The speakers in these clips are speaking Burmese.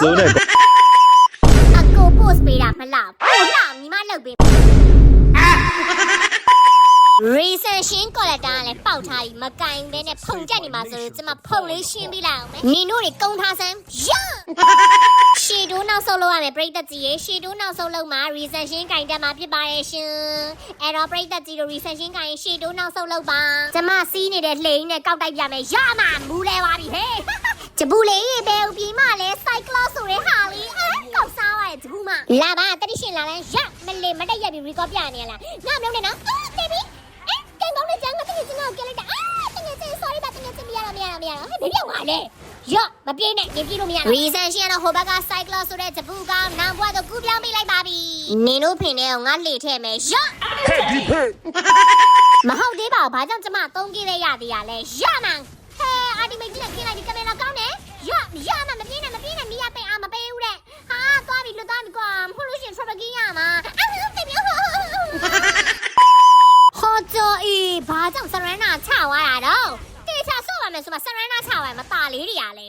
စိုးနဲ့အကို post ပေးတာမလားပို့လာညီမလုပ်ပေး Reason ရှင်း collector ကလည်းပေါက်ထားပြီးမကင်ဘဲနဲ့ဖုန်ကြက်နေမှာဆိုလို့ကျမဖုန်လေးရှင်းပြလိုက်အောင်မယ်နင်တို့တွေကုန်းထားစမ်းရရှီတိုးနောက်ဆုံးလောက်ရမယ်ပြိတ္တကြီးရေရှီတိုးနောက်ဆုံးလောက်မှာ reason ရှင်းကင်တက်မှာဖြစ်ပါရဲ့ရှင်အဲ့တော့ပြိတ္တကြီးတို့ reason ရှင်းကင်ရှီတိုးနောက်ဆုံးလောက်ပါကျမစီးနေတဲ့လှိန်နဲ့ကောက်တိုက်ပြမယ်ရမှာမူလဲပါပြီဟဲ့ ဂျပူလေးရေဘယ်ဥပြီးမှလဲ cyclone ဆိုတဲ့ဟာလေးအဲကောက်စားပါရဲ့ဂျပူမလာပါတတိရှင်လာလန်းရမလေးမတက်ရက်ပြီး record ပြနေရလားငါမလုပ်နဲ့နော်အာတေဘီအဲကန်ကောင်းနဲ့ကျန်းကတကယ်ချင်းတော့ကြလိုက်တာအာတကယ်ချင်း sorry ပါတကယ်ချင်းမရတော့မရတော့မရတော့ဟဲ့ဘယ်ပြောင်းပါလဲရမပြေးနဲ့နေပြေးလို့မရတော့ reason ရှင်ကတော့ဟိုဘက်က cyclone ဆိုတဲ့ဂျပူကနောင်ဘွားတော့ကူပြောင်းပေးလိုက်ပါပြီနင်တို့ဖင်နဲ့ငါလှေထဲမယ်ရမဟုတ်သေးပါဘူးဘာကြောင့်ကျမသုံးကြည့်ရရသေးရလဲရမှန်ဟဲ အာဒီမိတ်ကြီးနဲ့ခင်းလိုက်ဒီကင်မရာကောင်းတယ်ရရမှမပြင်းနဲ့မပြင်းနဲ့မိရပိန်အောင်မပေးဘူးတဲ့ဟာသွားပြီလွတ်သွားပြီကွာမဟုတ်လို့ရှရင် trouble ကြီးရမှာအဲ့ဒါသိပြီဟောကြောအေးဘာကြောင့်စရန်နာချသွားတာတော့တေချာဆော့ပါမယ်ဆိုမှစရန်နာချသွားမှာတာလေးတွေရလဲ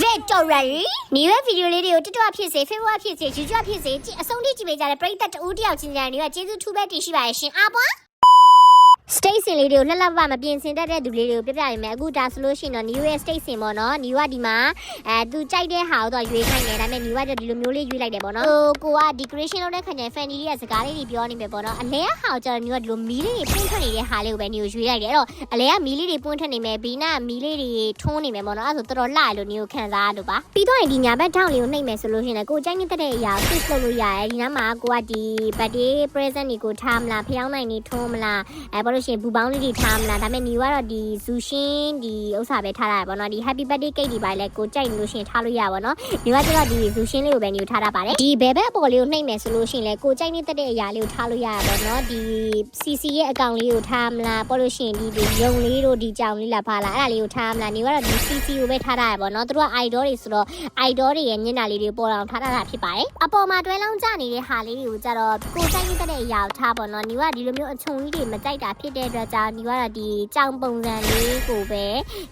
victory ညီရဲ့ဗီဒီယိုလေးတွေကို TikTok ဖြစ်စေ Facebook ဖြစ်စေ YouTube ဖြစ်စေကြည့်အဆုံးထိကြည့်ပေးကြတဲ့ပရိသတ်တဦးတယောက်ချင်းချင်းတွေကကျေးဇူးထူးပဲတင်ရှိပါရဲ့ရှင်အားပွား state စင်လေးတွေကိုလှလှပပမပြင်ဆင်တတ်တဲ့သူလေးတွေကိုပြပြရမယ်အခုဒါဆိုလို့ရှိရင်တော့ new ရဲ့ state စင်ပေါ့နော် new ကဒီမှာအဲသူကြိုက်တဲ့ဟာကိုတော့ရွေးခိုင်းတယ်ဒါပေမဲ့ new ကကျဒီလိုမျိုးလေးရွေးလိုက်တယ်ပေါ့နော်ဟိုကိုက decoration လုပ်တဲ့ခါကျရင် fanny လေးကစကားလေးတွေပြောနေမယ်ပေါ့နော်အလဲကဟာကိုကျတော့ new ကဒီလိုမီးလေးတွေပွင့်ထွက်နေတဲ့ဟာလေးကိုပဲ new ရွေးလိုက်တယ်အဲ့တော့အလဲကမီးလေးတွေပွင့်ထွက်နေမယ်ဘီနာမီးလေးတွေထွန်းနေမယ်ပေါ့နော်အဲ့ဒါဆိုတော်တော်လှရလို့ new ခံစားရလို့ပါပြီးတော့ရင်ဒီညာဘက်ထောင်းလေးကိုနှိပ်မယ်ဆိုလို့ရှိရင်လည်းကိုကြိုက်နေတဲ့အရာကို fix လုပ်လို့ရတယ်ဒီနားမှာကိုကဒီ birthday present တွေကိုထားမလားဖျောင်းနိုင်နေထွန်းမလားအဲဘာလို့ရှိရင်ဘူပေါင်းလေးတွေထားမလားဒါပေမဲ့ညီကတော့ဒီဇူရှင်းဒီဥစ္စာပဲထားတာပေါ့နော်ဒီ happy birthday cake ဒီပါလဲကိုကြိုက်လို့ရှိရင်ထားလို့ရပါတော့ညီကကျတော့ဒီဇူရှင်းလေးကိုပဲညီထားတာပါတယ်ဒီဘဲဘက်အပေါ်လေးကိုနှိပ်မယ်ဆိုလို့ရှိရင်လဲကိုကြိုက်နေတဲ့အရာလေးကိုထားလို့ရပါတော့နော်ဒီ CC ရဲ့အကောင့်လေးကိုထားမလားပေါ့လို့ရှိရင်ဒီဒီရုံလေးတို့ဒီကြောင်လေးလာဖားလားအဲ့ဒါလေးကိုထားမလားညီကတော့ဒီ CC ကိုပဲထားတာရပါတော့သူတို့က idol တွေဆိုတော့ idol တွေရဲ့ညနာလေးတွေပေါ်အောင်ထားတာဖြစ်ပါတယ်အပေါ်မှာတွဲလောင်းကြနေတဲ့ဟာလေးတွေကိုကြတော့ကိုကြိုက်နေတဲ့အရာကိုထားပါတော့ညီကဒီလိုမျိုးအချုံကြီးတွေမကြိုက်တာဖြစ်တဲ့အတွက်ကြောင့်ညီကတော့ဒီကြောင်ပုံစံလေးကိုပဲ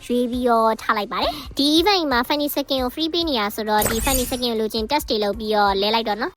ရွေးပြီးတော့ထားလိုက်ပါတယ်ဒီ event မှာ funny second ကို free ပေးနေရဆိုတော့ဒီ funny second ကိုလိုချင် test တွေလုပ်ပြီးတော့လဲလိုက်တော့နော်